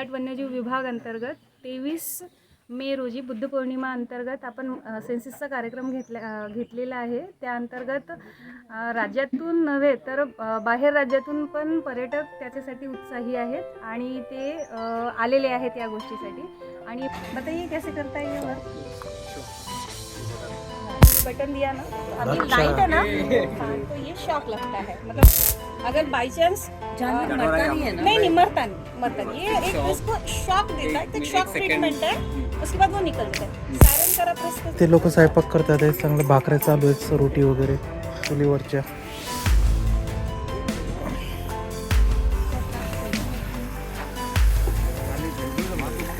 मेळघाट वन्यजीव विभाग अंतर्गत तेवीस मे रोजी बुद्ध पौर्णिमा अंतर्गत आपण सेन्सिसचा कार्यक्रम घेतला घेतलेला आहे. त्या अंतर्गत राज्यातून नव्हे तर बाहेर राज्यातून पण पर्यटक त्याच्यासाठी उत्साही आहेत आणि ते आलेले आहेत या गोष्टीसाठी. आणि बताइए कैसे करता है ये वर्क बटन दिया ना? अभी लाइट है ना? हाँ, तो ये शॉक लगता है. मतलब अगर बाई चांस जानवर मरता नहीं है ना? नहीं नहीं मरता नहीं मरता नहीं। ये एक इसको शॉक देता है एक शॉक ट्रीटमेंट है उसके बाद वो निकलता है। सायरन करा प्रेस कर ते लोक स्वयंपाक करतात आहे चांगलं भाकऱ्या चालू आहेत रोटी वगैरे चुलीवरच्या.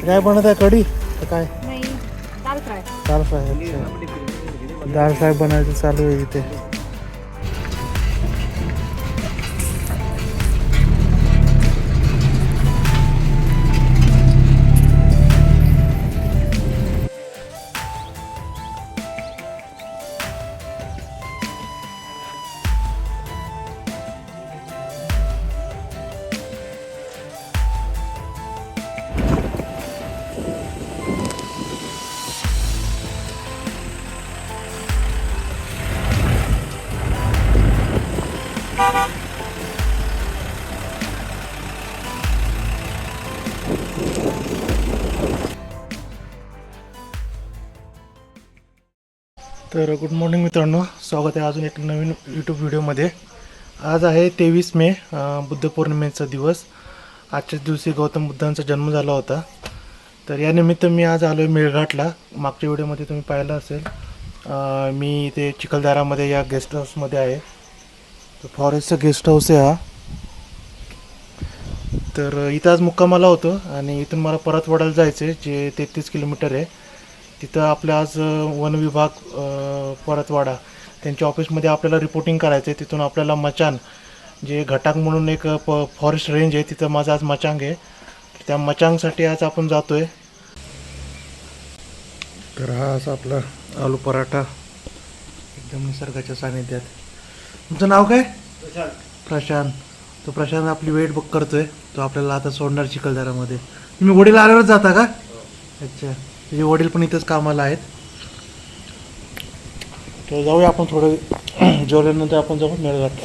काय बनत आहे कढी? काय? नहीं दाल फ्राई दाल फ्राय अच्छा. दाल फ्राय बनायचं चालू आहे इथे. तर गुड मॉर्निंग मित्रांनो. स्वागत आहे अजून एक नवीन यूट्यूब व्हिडिओमध्ये आज आहे तेवीस मे बुद्ध पौर्णिमेचा दिवस. आजच्याच दिवशी गौतम बुद्धांचा जन्म झाला होता. तर यानिमित्त मी आज आलो आहे मेळघाटला. मागच्या व्हिडिओमध्ये तुम्ही पाहिलं असेल. मी इथे चिखलदरामध्ये या गेस्ट हाऊसमध्ये आहे. तर फॉरेस्टचं गेस्ट हाऊस आहे हा. तर इथं आज मुक्कामाला होतो आणि इथून मला परत वडायला जायचं आहे जे तेहतीस किलोमीटर आहे. तिथं आपल्या आज वन विभाग परतवाडा त्यांच्या ऑफिसमध्ये आपल्याला रिपोर्टिंग करायचं आहे तिथून आपल्याला मचान जे घटाक म्हणून एक प फॉरेस्ट रेंज आहे तिथं माझं आज मचांग आहे. त्या मचांगसाठी आज आपण जातो आहे तर हा असा आपला आलू पराठा एकदम निसर्गाच्या सानिध्यात. तुमचं नाव काय? प्रशांत. तो प्रशांत आपली वेट बुक करतोय. तो आपल्याला आता सोडणार चिखलदरामध्ये तुम्ही वडील आल्यावरच जाता का? अच्छा. तुझे वडील पण इथंच कामाला आहेत. तर जाऊया आपण थोडं जेवल्यानंतर आपण जाऊ मेळघाट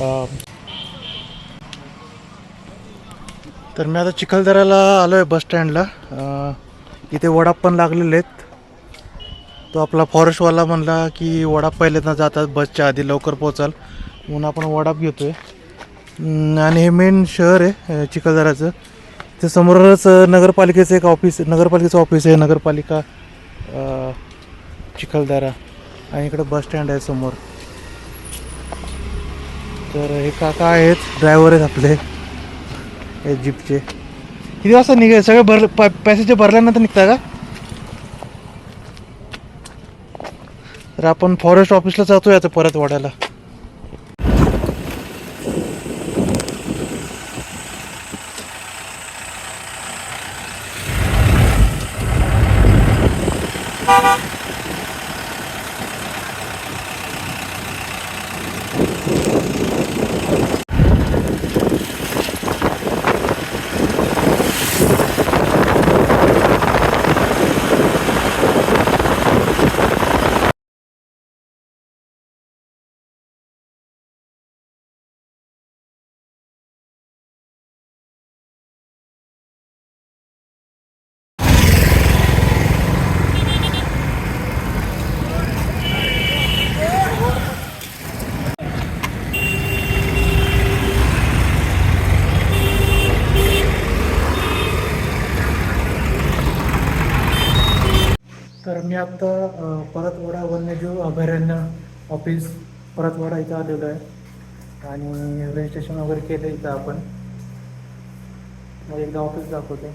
तर मी आता चिखलदऱ्याला आलो आहे बसस्टँडला इथे वडाप पण लागलेले आहेत. तो आपला फॉरेस्टवाला म्हणला की वडाप पहिल्यांदा जातात बसच्या आधी लवकर पोचाल म्हणून आपण वडाप घेतो आहे आणि हे मेन शहर आहे चिखलदऱ्याचं. ते समोरच नगरपालिकेचं एक ऑफिस नगरपालिकेचं ऑफिस आहे नगरपालिका चिखलदरा. आणि इकडं बस स्टँड आहे समोर. तर हे काका आहेत ड्रायव्हर आहेत आपले. हे जीपचे किती वाजता निघाय सगळे भर पॅसेंजर भरल्यानंतर निघता का? तर आपण फॉरेस्ट ऑफिसला जातोय आता परत वाड्याला तर मी आत्ता परतवाडा वन्यजीव अभयारण्य ऑफिस परतवाडा इथं आलेलो आहे. आणि रजिस्ट्रेशन वगैरे केलं इथं आपण. मग एकदा ऑफिस दाखवतो.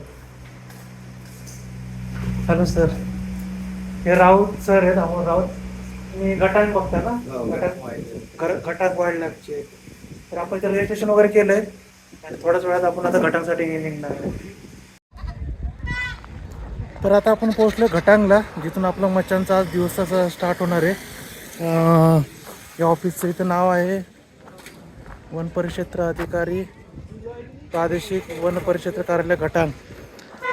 हॅलो सर हे राऊत सर आहेत अमोल राऊत तुम्ही गटाक बघता ना? गटाक घर- गटाक वाईल्ड लाईफचे तर आपण इथं रजिस्ट्रेशन वगैरे केलं आहे आणि थोड्याच वेळात आपण आता घटांसाठी निघणार आहे. तर आता आपण पोहोचलो घटांगला जिथून आपलं मच्छांचा आज दिवसाचा स्टार्ट होणार आहे. या ऑफिसचं इथं नाव आहे. वन परिक्षेत्र अधिकारी प्रादेशिक वन परिक्षेत्र कार्यालय घटांग.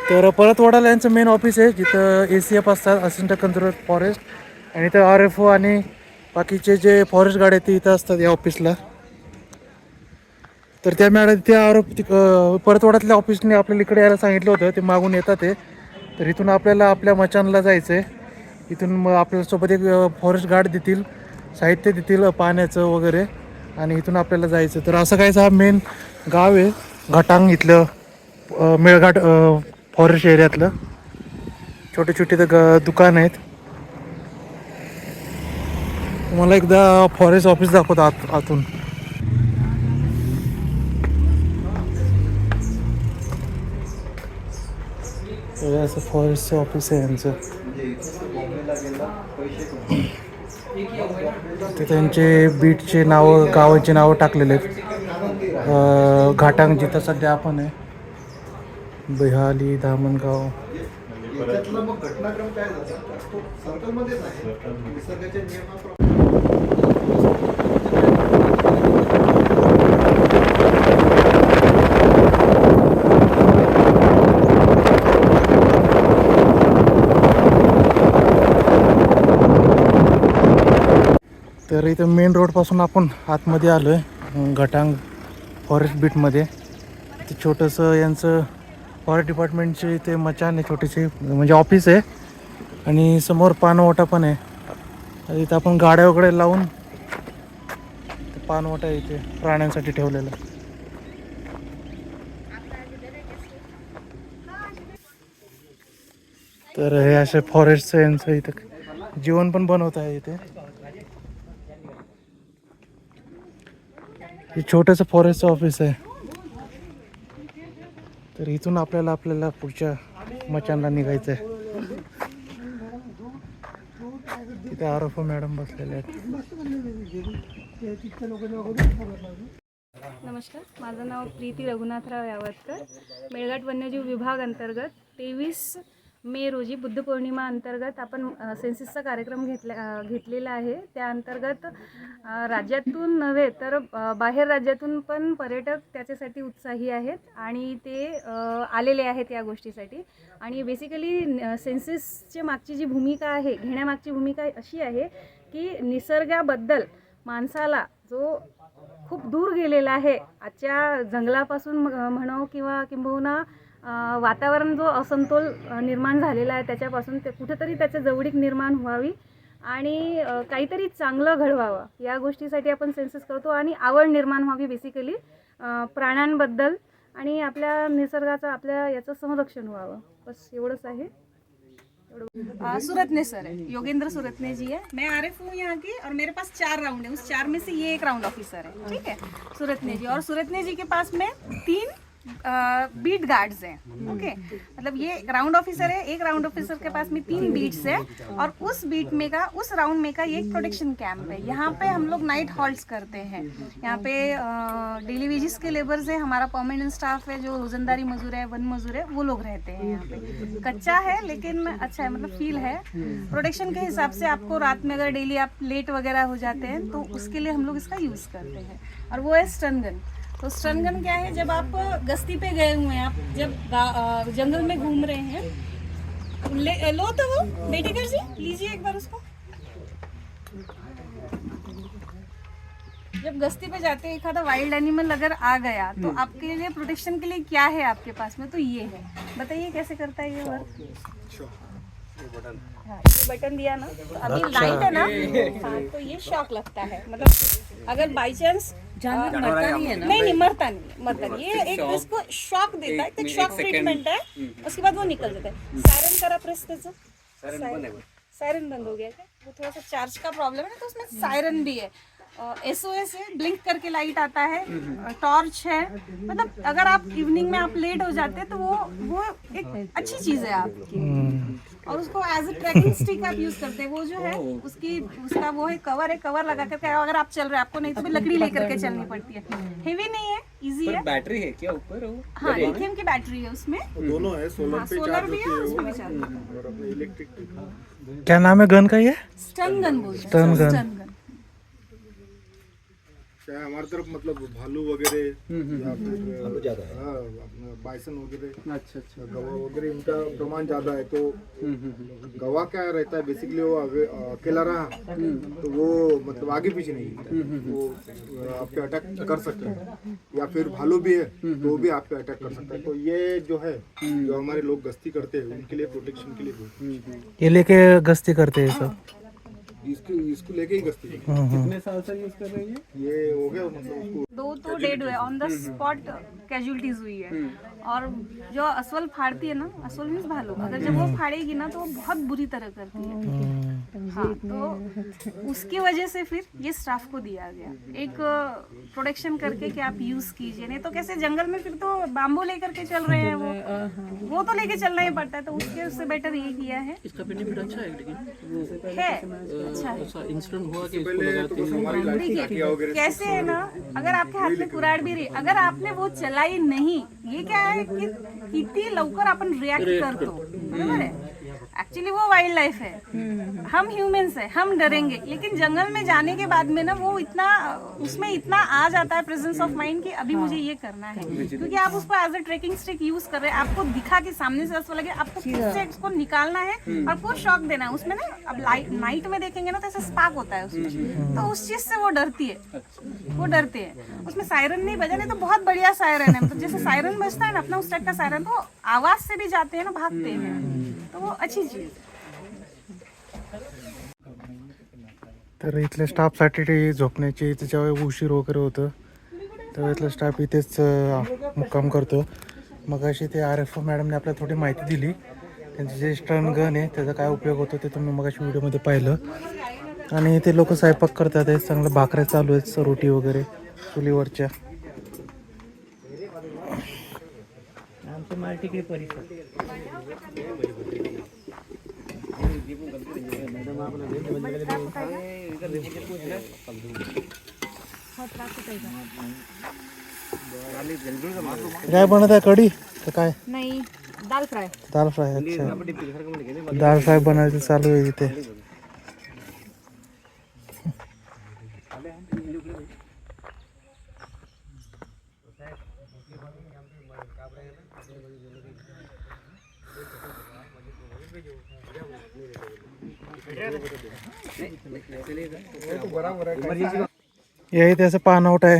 तर परत वडाला यांचं मेन ऑफिस आहे जिथं ए सी एफ असतात असिस्टंट कंट्रोल फॉरेस्ट आणि इथं आर एफ ओ आणि बाकीचे जे फॉरेस्ट गार्ड आहेत ते इथं असतात या ऑफिसला तर त्या मॅडम त्या आरोप परतवाड्यातल्या ऑफिसने आपल्याला इकडे यायला सांगितलं होतं ते मागून येतात ते. तर इथून आपल्याला आपल्या मचानला जायचं आहे इथून मग आपल्यासोबत एक फॉरेस्ट गार्ड देतील साहित्य देतील पाण्याचं वगैरे. आणि इथून आपल्याला जायचं तर असं कायचं हा मेन गाव आहे घाटांग इथलं मेळघाट फॉरेस्ट एरियातलं छोटे छोटे तर ग दुकान आहेत. मला एकदा फॉरेस्ट ऑफिस दाखवतो आत आतून. हे असं फॉरेस्टचं ऑफिस आहे यांचं ते त्यांचे बीटचे नावं गावांची नावं टाकलेले आहेत. घाटांग जिथं सध्या आपण आहे. बिहाली धामणगाव. तर इथं मेन रोडपासून आपण आतमध्ये आलो आहे घटांग फॉरेस्ट बीटमध्ये ते छोटंसं यांचं फॉरेस्ट डिपार्टमेंटचे इथे मचान आहे छोटीशी म्हणजे ऑफिस आहे. आणि समोर पानवटा पण आहे. आणि इथं आपण गाड्या वगैरे लावून ते पानवटा आहे इथे प्राण्यांसाठी ठेवलेलं. तर हे असे फॉरेस्टचं यांचं इथं जीवन पण बनवत आहे इथे. हे छोटंसं फॉरेस्टचं ऑफिस आहे. तर इथून आपल्याला आपल्याला पुढच्या मचानला निघायचं आहे तिथे आरोप मॅडम बसलेले आहेत. नमस्कार माझं नाव प्रीती रघुनाथराव यावतकर. मेळघाट वन्यजीव विभाग अंतर्गत तेवीस मे रोजी बुद्ध पौर्णिमा अंतर्गत आपण सेन्सिसचा कार्यक्रम घेतला घेतलेला आहे. त्या अंतर्गत राज्यातून नव्हे तर बाहेर राज्यातून पण पर्यटक त्याच्यासाठी उत्साही आहेत आणि ते आलेले आहेत या गोष्टीसाठी. आणि बेसिकली सेन्सिसचे मागची जी भूमिका आहे घेण्यामागची भूमिका अशी आहे की निसर्गाबद्दल माणसाला जो खूप दूर गेलेला आहे आजच्या जंगलापासून म- किंवा किंबहुना वातावरण जो असमतोल निर्माण झालेला आहे त्याच्यापासून ते कुठेतरी त्याचं जवळीक निर्माण व्हावी आणि काहीतरी चांगलं घडवावं या गोष्टीसाठी आपण सेन्सेस करतो आणि आवड निर्माण व्हावी बेसिकली प्राण्यांबद्दल आणि आपल्या निसर्गाचं आपल्या याचं संरक्षण व्हावं. बस एवढंच आहे. सुरतने सूरतने सर है योगेंद्र सूरतने जी है मैं आरिफ हूँ यहाँ की और मेरे पास चार राउंड है. उस चार में से ये एक राउंड ऑफिसर है. ठीक है? सूरतने जी और सूरतने जी के पास में तीन बीट गार्ड्स हैं ओके मतलब ये राउंड ऑफिसर है, एक राउंड ऑफिसर के पास में तीन बीट्स है और उस बीट में का, उस राउंड में का ये प्रोटेक्शन कैंप है। यहाँ पे हम लोग नाइट हॉल्ट करते हैं। यहाँ पे डेली वेजिस के लेबर्स है, हमारा परमानेंट स्टाफ है, जो रोजंदारी मजदूर है, वन मजूर है, वो लोग रहते हैं यहाँ पे। कच्चा है, लेकिन अच्छा है मतलब फील है। प्रोटेक्शन के हिसाब से आपको रात में अगर डेली आप लेट वगैरह हो जाते हैं तो उसके लिए हम लोग इसका यूज़ करते हैं। और वो है स्टन गन तो स्टन गन क्या है जब आप गश्ती पे गए हुए हैं आप जब जंगल में घूम रहे हैं ले, लो तो वो बेटी कर जी लीजिए एक बार उसको। जब गश्ती पे जाते हैं एक आधा वाइल्ड एनिमल अगर आ गया तो आपके लिए प्रोटेक्शन के लिए क्या है आपके पास में? तो ये है। बताइए कैसे करता है ये वर्क ये बटन दिया ना तो अभी अच्छा। लाइट है ना हाँ तो ये शॉक लगता है मतलब अगर बाई चांस जानवर मरता नहीं है ना? नहीं नहीं मरता नहीं मरता नहीं ये एक उसको शॉक देता है एक शॉक ट्रीटमेंट है उसके बाद वो निकल जाता है। सायरन करा प्रेस त्याचं सायरन बंद हो। गया क्या? वो थोड़ा सा चार्ज का प्रॉब्लम है ना तो उसमें सायरन भी है। एस ओ एस है ब्लिंक करके लाइट आता है टॉर्च है। मतलब अगर आप इवनिंग में आप लेट हो जाते हैं तो वो वो एक अच्छी चीज़ है आपकी। और उसको एज अ ट्रैकिंग स्टिक आप यूज़ करते हैं। वो जो है उसकी उसका वो है कवर है कवर लगा करके अगर आप चल रहे हैं आपको नहीं तो फिर लकड़ी लेकर के चलनी पड़ती है। हेवी नहीं है इजी है। बैटरी है क्या ऊपर? हाँ लिथियम की बैटरी है उसमें। दोनों है सोलर हाँ सोलर भी है उसमें भी होता है। क्या नाम है गन का ये? स्टन गन बोलते हैं स्टन गन क्या है हमारी तरफ़ मतलब भालू वगैरह या फिर हाँ, अपना बाइसन वगैरह अच्छा अच्छा। गवा वगैरह इनका प्रमाण ज़्यादा है तो हम्म, हम्म, हम्म। गवा क्या रहता है? बेसिकली वो अकेला रहा तो वो मतलब आगे पीछे नहीं है। वो आप पे अटैक कर सकता है। या फिर भालू भी है तो वो भी आप पे अटैक कर सकता है। तो ये जो है जो हमारे लोग गश्ती करते हैं उनके लिए प्रोटेक्शन के लिए ये लेके गस्ती करते हैं सब इसको इसको लेके ही हम्म. कितने साल से यूज कर रही है। ये हो गया मतलब दो तो डेड हुए ऑन द स्पॉट कैजुअलिटीज हुई है और जो असवल फाड़ती है ना असवल मीन्स भालू। अगर जब वो फाड़ेगी ना तो वो बहुत बुरी तरह करती है। हाँ तो उसकी वजह से फिर ये स्टाफ को दिया गया। एक प्रोटेक्शन करके कि आप यूज़ कीजिए। नहीं तो कैसे जंगल में फिर तो बाम्बू लेकर के चल रहे हैं वो। वो तो लेके चलना ही पड़ता है तो उसके उससे बेटर ये किया है। इसका बेनिफिट अच्छा है लेकिन है। अच्छा इंसिडेंट हुआ कि इसको पहले तो हैं। देखिए कैसे है ना अगर आपके हाथ में कुराड भी रही अगर आपने वो चलाई नहीं ये क्या है कि किती लवकर आपण रिॲक्ट करतो? बरोबर है एक्चुअली वो वाइल्ड लाइफ है। हम ह्यूमंस है हम डरेंगे। लेकिन जंगल में जाने के बाद में ना वो इतना उसमें इतना आ जाता है प्रेजेंस ऑफ़ माइंड कि अभी मुझे ये करना है। क्योंकि आप उसको as a trekking stick use कर रहे हैं। आपको दिखा कि सामने से असवा लगे आपको से उसको निकालना है और आपको शॉक देना है। उसमें ना अब नाइट में देखेंगे ना तो ऐसा स्पार्क होता है उसमें। तो उस चीज़ से वो डरती है। वो डरते हैं। उसमें सायरन नहीं बजा नहीं तो बहुत बढ़िया सायरन है। मतलब जैसे सायरन बजता है ना अपना उस टाइप का सायरन तो आवाज़ से भी जाते हैं ना भागते हैं। तो वो अच्छी तर इथल्या स्टाफसाठी ते झोपण्याची इथे उशीर वगैरे होतं. तर इथला स्टाफ इथेच मुक्काम करतो. मग अशी ते आर एफ ओ मॅडमने आपल्याला थोडी माहिती दिली. त्यांचं जे स्टन गन आहे त्याचा काय उपयोग होतो ते तुम्ही मग व्हिडिओमध्ये पाहिलं. आणि ते लोक स्वयंपाक करतात चांगलं भाकऱ्या चालू आहेत रोटी वगैरे चुलीवरच्या. काय बनत आहे कढी? का काय? नाही दाल फ्राय. दाल फ्राय अच्छा. दाल फ्राय बनायचं चालू आहे इथे. हे इथे असं पानवट आहे.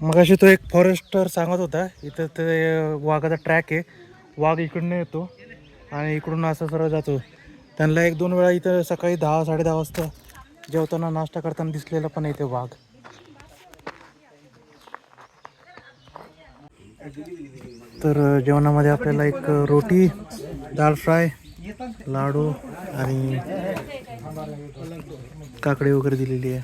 मगाशी तो एक फॉरेस्टर सांगत होता इथं ते वाघाचा ट्रॅक आहे. वाघ इकडनं येतो आणि इकडून असं सरळ जातो. त्यांना एक दोन वेळा इथं सकाळी दहा साडे दहा वाजता जेवताना नाश्ता करताना दिसलेला पण आहे इथे वाघ. तर जेवणामध्ये आपल्याला एक रोटी दाल फ्राय लाडू आणि काकडी वगैरे दिलेली आहे.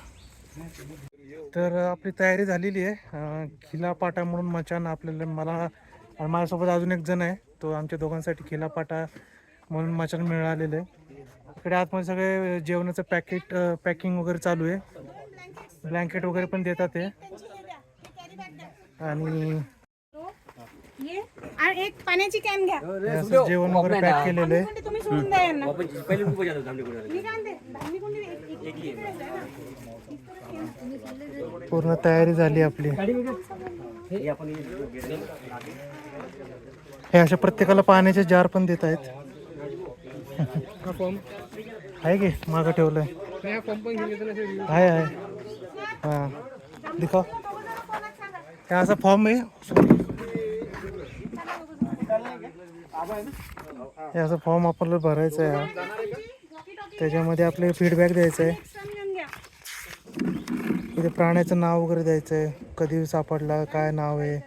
तर आपली तयारी झालेली आहे. खिलापाटा म्हणून मचान आपल्याला मला आणि माझ्यासोबत अजून एक जण आहे. तो आमच्या दोघांसाठी खिलापाटा म्हणून मचान मिळालेलं आहे. इकडे आतमध्ये सगळे जेवणाचं पॅकेट पॅकिंग वगैरे चालू आहे. ब्लँकेट वगैरे पण देतात ते. आणि ये. आणि एक पाण्याची कॅन घ्या. हे असं जेवण वगैरे पॅक केलेलं आहे. तुम्ही सोडून द्या यांना. मी काय म्हणते? धान्य कोणी एक- एक- एक वेळेस आहे. ना. पूर्ण तयारी झाली आपली. हे अशा प्रत्येकाला पाण्याचे जार पण देत आहेत. आहे की मागं ठेवलंय. आहे आहे हा. दिखाव. हे असा फॉर्म आहे? हे असं फॉर्म आपल्याला भरायचं आहे हा. त्याच्यामध्ये आपले फीडबॅक द्यायचं आहे इथे प्राण्याचं नाव वगैरे द्यायचं आहे कधी सापडला काय नाव आहे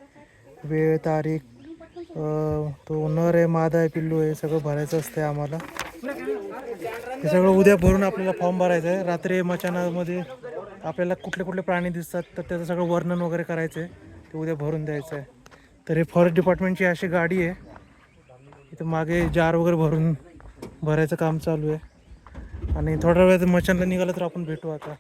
वेळ तारीख तो नर आहे मादा आहे पिल्लू आहे सगळं भरायचं असतं आम्हाला. हे सगळं उद्या भरून आपल्याला फॉर्म भरायचं आहे रात्री मचानामध्ये आपल्याला कुठले कुठले प्राणी दिसतात तर त्याचं सगळं वर्णन वगैरे करायचं आहे ते उद्या भरून द्यायचं आहे तर हे फॉरेस्ट डिपार्टमेंटची अशी गाडी आहे. इथं मागे जार वगैरे भरून भरायचं काम चालू आहे. आणि थोड्या वेळात मचानला निघालं तर आपण भेटू आता.